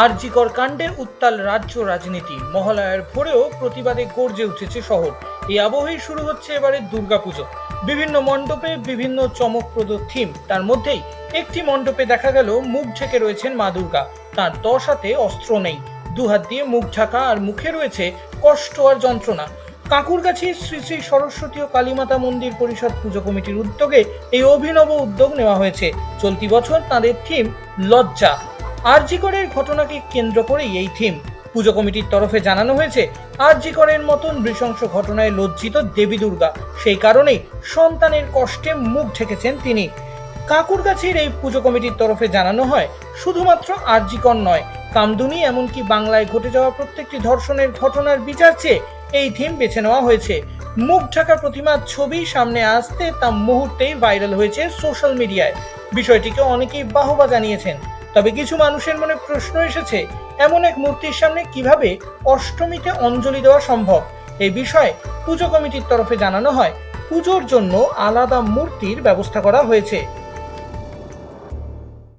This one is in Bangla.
আরজিকর কাণ্ডে উত্তাল রাজ্য রাজনীতি। মহালয়ার ভোরেও প্রতিবাদে গর্জে উঠেছে শহর। এই আবহেই শুরু হচ্ছে এবারে দুর্গাপুজো। বিভিন্ন মণ্ডপে বিভিন্ন চমকপ্রদ থিম। তার মধ্যেই একটি মণ্ডপে দেখা গেল মুখ ঢেকে রয়েছেন মা দুর্গা। তার দশ হাতে অস্ত্র নেই। দুহাত দিয়ে মুখ ঢাকা আর মুখে রয়েছে কষ্ট আর যন্ত্রণা। কাকুরগাছি শ্রী শ্রী সরস্বতী ও কালীমাতা মন্দির পরিষদ পুজো কমিটির উদ্যোগে এই অভিনব উদ্যোগ নেওয়া হয়েছে। চলতি বছর তাদের থিম লজ্জা। আরজিকরের ঘটনাকে কেন্দ্র করেই এই থিম। পুজো কমিটির তরফে জানানো হয়েছে, আরজিকরের মতন নৃশংস ঘটনায় লজ্জিত দেবী দুর্গা। সেই কারণেই সন্তানের কষ্টে মুখ ঢেকেছেন তিনি। কাকুরগাছির এই পুজো কমিটির তরফে জানানো হয়, শুধুমাত্র আরজিকর নয়, কামদুনি এমনকি বাংলায় ঘটে যাওয়া প্রত্যেকটি ধর্ষণের ঘটনার বিচার চেয়ে এই থিম বেছে নেওয়া হয়েছে। মুখ ঢাকা প্রতিমার ছবি সামনে আসতে তা মুহূর্তেই ভাইরাল হয়েছে সোশ্যাল মিডিয়ায়। বিষয়টিকে অনেকেই বাহবা জানিয়েছেন। তবে কিছু মানুষের মনে প্রশ্ন এসেছে, এমন এক মূর্তির সামনে কীভাবে অষ্টমীতে অঞ্জলি দেওয়া সম্ভব? এই বিষয়ে পুজো কমিটির তরফে জানানো হয়। পুজোর জন্য আলাদা মূর্তির ব্যবস্থা করা হয়েছে।